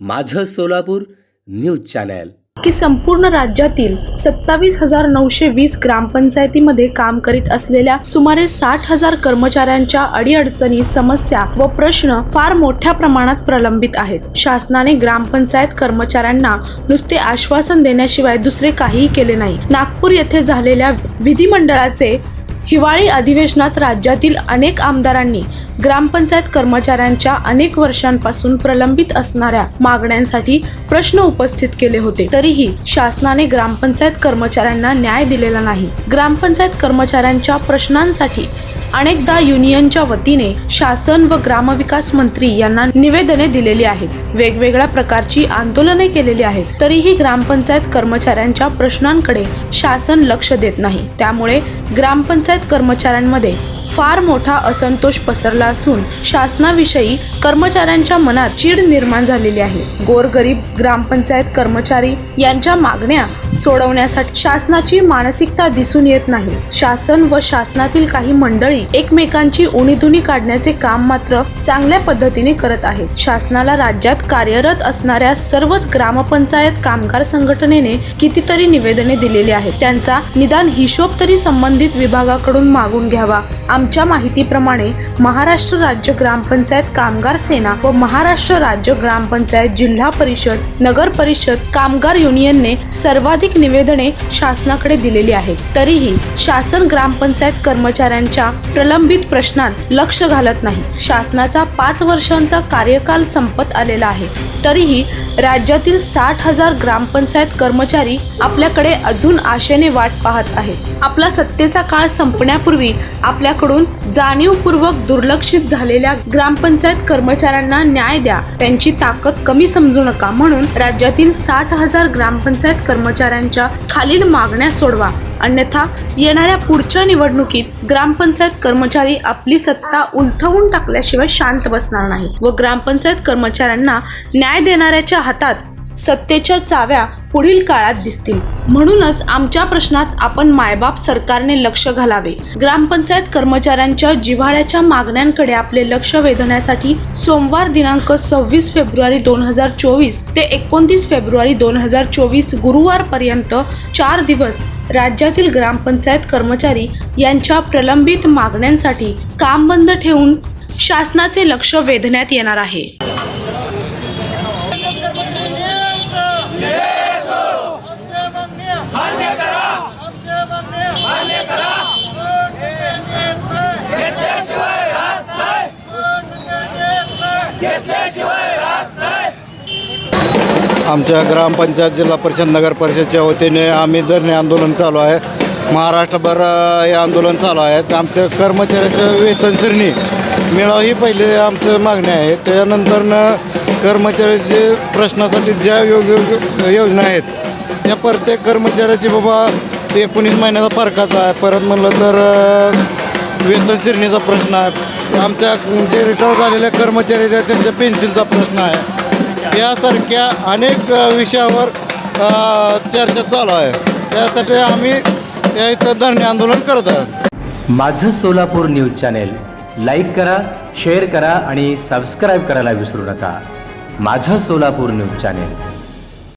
माझं Solapur news channel. की संपूर्ण राज्यातील सत्तावीस हजार नऊशे वीस ग्रामपंचायतीमध्ये काम करीत असलेल्या सुमारे साठ हजार कर्मचाऱ्यांच्या अडीअडचणी समस्या व प्रश्न फार मोठ्या प्रमाणात प्रलंबित आहेत. शासनाने ग्रामपंचायत कर्मचाऱ्यांना नुसते आश्वासन देण्याशिवाय दुसरे काहीही केले नाही. नागपूर येथे झालेल्या विधिमंडळाचे हिवाळी अधिवेशनात राज्यातील अनेक आमदारांनी ग्रामपंचायत कर्मचाऱ्यांच्या अनेक वर्षांपासून प्रलंबित असणाऱ्या मागण्यांसाठी प्रश्न उपस्थित केले होते. तरीही शासनाने ग्रामपंचायत कर्मचाऱ्यांना न्याय दिलेला नाही. ग्रामपंचायत कर्मचाऱ्यांच्या प्रश्नांसाठी अनेकदा युनियनच्या वतीने शासन व ग्रामविकास मंत्री यांना निवेदने दिलेली आहेत. वेगवेगळ्या प्रकारची आंदोलने केलेली आहेत. तरीही ग्रामपंचायत कर्मचाऱ्यांच्या प्रश्नांकडे शासन लक्ष देत नाही. त्यामुळे ग्रामपंचायत कर्मचाऱ्यांमध्ये फार मोठा असंतोष पसरला असून शासनाविषयी कर्मचाऱ्यांच्या मनात चीड निर्माण झालेली आहे. गोरगरीब ग्रामपंचायत कर्मचारी यांच्या मागण्या सोडवण्यासाठी शासनाची मानसिकता दिसून येत नाही. शासन व शासनातील काही मंडळी एकमेकांची उणीधुनी काढण्याचे काम मात्र चांगल्या पद्धतीने करत आहेत. शासनाला राज्यात कार्यरत असणाऱ्या सर्वच ग्रामपंचायत कामगार संघटनेने कितीतरी निवेदने दिलेली आहेत. त्यांचा निदान हिशोब तरी संबंधित विभागाकडून मागून घ्यावा. आमच्या माहितीप्रमाणे महाराष्ट्र राज्य ग्रामपंचायत कामगार सेना व महाराष्ट्र राज्य ग्रामपंचायत जिल्हा परिषद नगर परिषद कामगार युनियनने सर्वाधिक निवेदने शासनाकडे दिलेली आहेत. तरीही शासन ग्रामपंचायत कर्मचाऱ्यांच्या प्रलंबित प्रश्नात लक्ष घालत नाही. शासनाचा पाच वर्षांचा कार्यकाल संपत आलेला आहे. तरीही राज्यातील साठ हजार ग्रामपंचायत कर्मचारी आपल्याकडे अजून आशेने वाट पाहत आहेत. आपला सत्तेचा काळ संपण्यापूर्वी आपल्याकडून जाणीवपूर्वक दुर्लक्षित झालेल्या ग्रामपंचायत कर्मचाऱ्यांना न्याय द्या. त्यांची ताकद कमी समजू नका म्हणून राज्यातील साठ हजार ग्रामपंचायत कर्मचाऱ्यांच्या खालील मागण्या सोडवा. अन्यथा येणाऱ्या पुढच्या निवडणुकीत ग्रामपंचायत कर्मचारी आपली सत्ता उलथवून टाकल्याशिवाय शांत बसणार नाही व ग्रामपंचायत कर्मचाऱ्यांना न्याय देणाऱ्याच्या हातात सत्तेच्या चाव्या पुढील काळात दिसतील. म्हणूनच आमच्या प्रश्नात आपण मायबाप सरकारने लक्ष घालावे. ग्रामपंचायत कर्मचाऱ्यांच्या जिव्हाळ्याच्या मागण्यांकडे आपले लक्ष वेधण्यासाठी सोमवार दिनांक सव्वीस फेब्रुवारी दोन हजार चोवीस ते एकोणतीस फेब्रुवारी दोन हजार चोवीस गुरुवारपर्यंत चार दिवस राज्यातील ग्रामपंचायत कर्मचारी यांच्या प्रलंबित मागण्यांसाठी काम बंद ठेवून शासनाचे लक्ष वेधण्यात येणार आहे आमच्या मागण्या मान्य करा आमच्या मागण्या मान्य करा घेतल्याशिवाय राहत नाही घेतल्याशिवाय राहत नाही आमच्या ग्रामपंचायत जिल्हा परिषद नगर परिषदच्या वतीने आम्ही धरणे आंदोलन चालू आहे. महाराष्ट्रभर हे आंदोलन चालू आहे. आमच्या कर्मचाऱ्याचं वेतन श्रेणी मिळावं ही पहिले आमचं मागणी आहे. त्यानंतरनं कर्मचाऱ्याचे प्रश्नासाठी ज्या योग्य योजना आहेत त्या प्रत्येक कर्मचाऱ्याची बाबा एकोणीस महिन्याचा फरकाचा आहे. परत म्हणलं तर वेतन श्रेणीचा प्रश्न आहे. आमच्या म्हणजे जे रिटायर झालेल्या कर्मचारी आहेत त्यांच्या पेन्सिलचा प्रश्न आहे. यासारख्या अनेक विषयावर चर्चा चालू आहे. त्यासाठी आम्ही या इथं धरणे आंदोलन करत आहोत. माझं सोलापूर न्यूज चॅनेल लाईक करा शेअर करा आणि सबस्क्राईब करायला विसरू नका. माझं सोलापूर न्यूज चॅनेल.